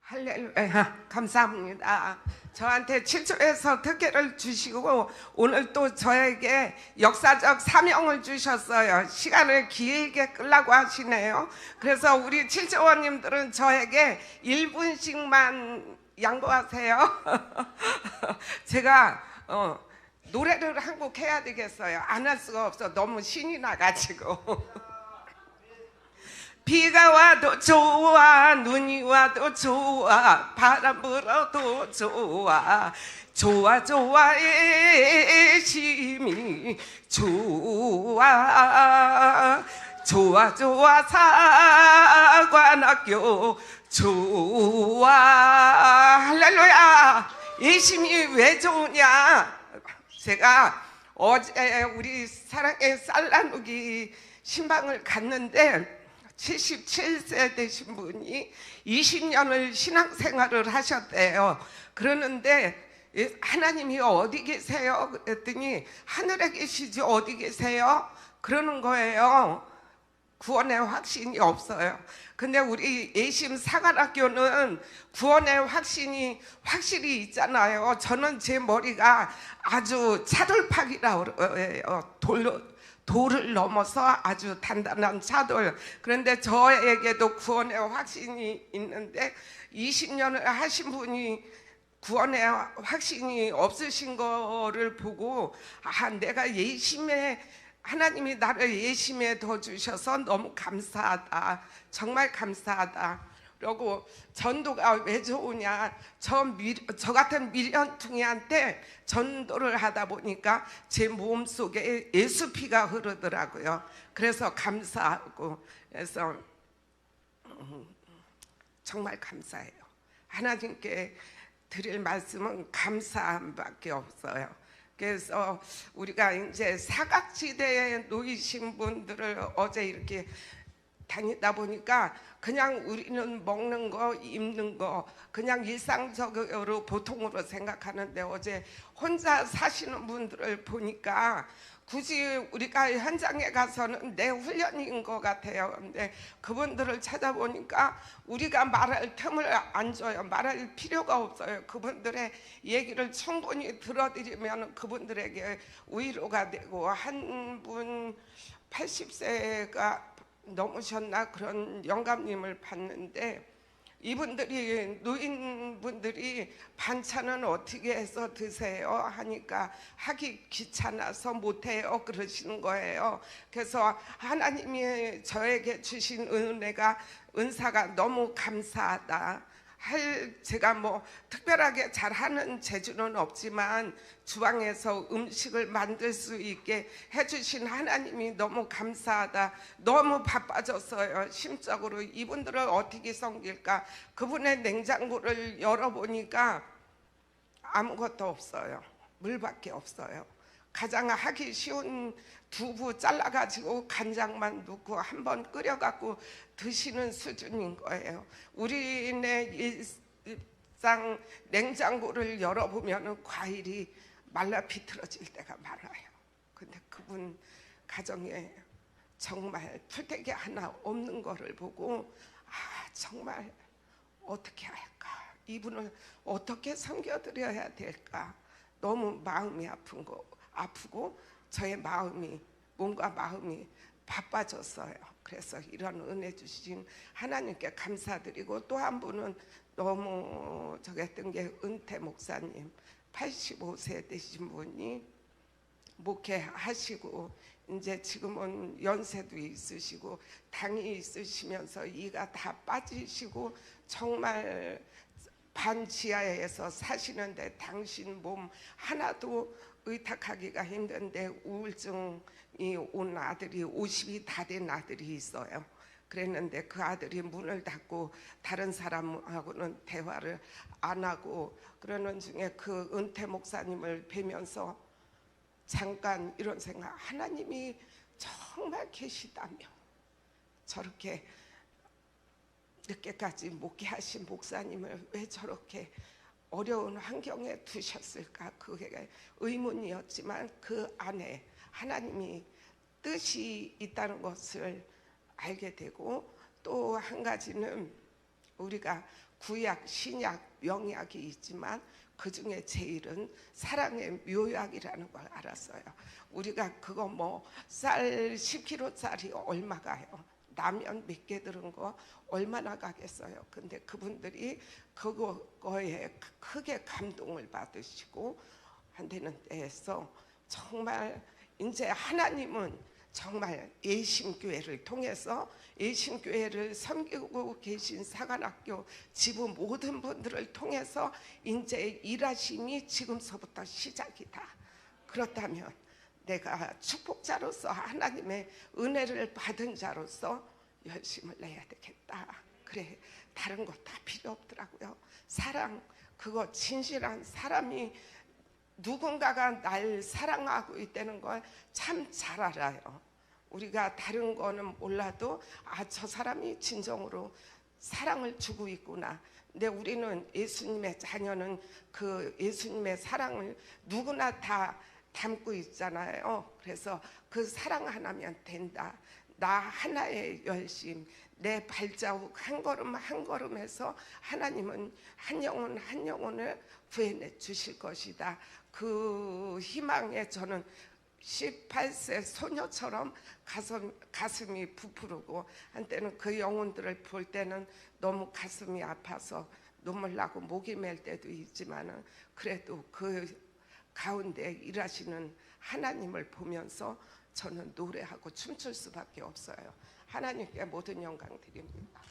할렐루야 감사합니다. 저한테 7조에서 특혜를 주시고 오늘 또 저에게 역사적 사명을 주셨어요. 시간을 길게 끌라고 하시네요. 그래서 우리 7조원님들은 저에게 1분씩만 양보하세요. 제가 어, 노래를 한 곡 해야 되겠어요. 안 할 수가 없어. 너무 신이 나가지고. 비가 와도 좋아 눈이 와도 좋아 바람 불어도 좋아 좋아 좋아 애심이 좋아 좋아 좋아 사관학교 좋아 할렐루야 애심이 왜 좋으냐 제가 어제 우리 사랑의 쌀나누기 신방을 갔는데 77세 되신 분이 20년을 신앙생활을 하셨대요. 그러는데 이 하나님이 어디 계세요? 그랬더니 하늘에 계시지 어디 계세요? 그러는 거예요. 구원의 확신이 없어요. 근데 우리 예심 사관학교는 구원의 확신이 확실히 있잖아요. 저는 제 머리가 아주 차돌팍이라고 그래요. 돌, 돌을 넘어서 아주 단단한 차돌. 그런데 저에게도 구원의 확신이 있는데 20년을 하신 분이 구원의 확신이 없으신 거를 보고 아 내가 예심에 하나님이 나를 예심에 더 주셔서 너무 감사하다. 정말 감사하다. 그리고 전도가 왜 좋으냐? 저, 미, 저 같은 미련퉁이한테 전도를 하다 보니까 제 몸속에 예수 피가 흐르더라고요. 그래서 감사하고 그래서 음, 정말 감사해요. 하나님께 드릴 말씀은 감사함밖에 없어요. 그래서 우리가 이제 사각지대에 놓이신 분들을 어제 이렇게 다니다 보니까 그냥 우리는 먹는 거, 입는 거 그냥 일상적으로 보통으로 생각하는데 어제 혼자 사시는 분들을 보니까 굳이 우리가 현장에 가서는 내 훈련인 것 같아요. 근데 그분들을 찾아보니까 우리가 말할 틈을 안 줘요. 말할 필요가 없어요. 그분들의 얘기를 충분히 들어드리면 그분들에게 위로가 되고 한 분 80세가 넘으셨나 그런 영감님을 봤는데 이분들이 노인분들이 반찬은 어떻게 해서 드세요 하니까 하기 귀찮아서 못해요 그러시는 거예요. 그래서 하나님이 저에게 주신 은혜가 은사가 너무 감사하다. 할 제가 뭐 특별하게 잘하는 재주는 없지만 주방에서 음식을 만들 수 있게 해주신 하나님이 너무 감사하다. 너무 바빠졌어요. 심적으로 이분들을 어떻게 섬길까? 그분의 냉장고를 열어보니까 아무것도 없어요. 물밖에 없어요. 가장 하기 쉬운 두부 잘라가지고 간장만 넣고 한번 끓여갖고 드시는 수준인 거예요. 우리네 일상 냉장고를 열어보면 과일이 말라 비틀어질 때가 많아요. 근데 그분 가정에 정말 풀떼기 하나 없는 거를 보고 아 정말 어떻게 할까? 이분을 어떻게 섬겨드려야 될까? 너무 마음이 아픈 거 아프고 저의 마음이 몸과 마음이 바빠졌어요. 그래서 이런 은혜 주신 하나님께 감사드리고 또 한 분은 너무 저기 했던 게 은퇴 목사님 85세 되신 분이 목회하시고 이제 지금은 연세도 있으시고 당이 있으시면서 이가 다 빠지시고 정말 반지하에서 사시는데 당신 몸 하나도 의탁하기가 힘든데 우울증이 온 아들이 50이 다 된 아들이 있어요. 그랬는데 그 아들이 문을 닫고 다른 사람하고는 대화를 안 하고 그러는 중에 그 은퇴 목사님을 뵈면서 잠깐 이런 생각 하나님이 정말 계시다며 저렇게 늦게까지 목회하신 목사님을 왜 저렇게 어려운 환경에 두셨을까 그게 의문이었지만 그 안에 하나님이 뜻이 있다는 것을 알게 되고 또 한 가지는 우리가 구약, 신약, 명약이 있지만 그 중에 제일은 사랑의 묘약이라는 걸 알았어요. 우리가 그거 뭐 쌀 10kg짜리 얼마가요? 라면 몇 개 들은 거 얼마나 가겠어요? 근데 그분들이 그거에 크게 감동을 받으시고 한다는 데에서 정말 이제 하나님은 정말 예심교회를 통해서 예심교회를 섬기고 계신 사관학교 지부 모든 분들을 통해서 이제 일하심이 지금서부터 시작이다. 그렇다면 내가 축복자로서 하나님의 은혜를 받은 자로서 열심을 내야 되겠다. 그래 다른 거 다 필요 없더라고요. 사랑 그거 진실한 사람이 누군가가 날 사랑하고 있다는 걸 참 잘 알아요. 우리가 다른 거는 몰라도 아 저 사람이 진정으로 사랑을 주고 있구나. 근데 우리는 예수님의 자녀는 그 예수님의 사랑을 누구나 다 담고 있잖아요. 그래서 그 사랑 하나면 된다. 나 하나의 열심, 내 발자국 한 걸음 한 걸음에서 하나님은 한 영혼 한 영혼을 구해내 주실 것이다. 그 희망에 저는 18세 소녀처럼 가슴, 가슴이 부풀고 한때는 그 영혼들을 볼 때는 너무 가슴이 아파서 눈물 나고 목이 맬 때도 있지만은 그래도 그 가운데 일하시는 하나님을 보면서 저는 노래하고 춤출 수밖에 없어요. 하나님께 모든 영광 드립니다.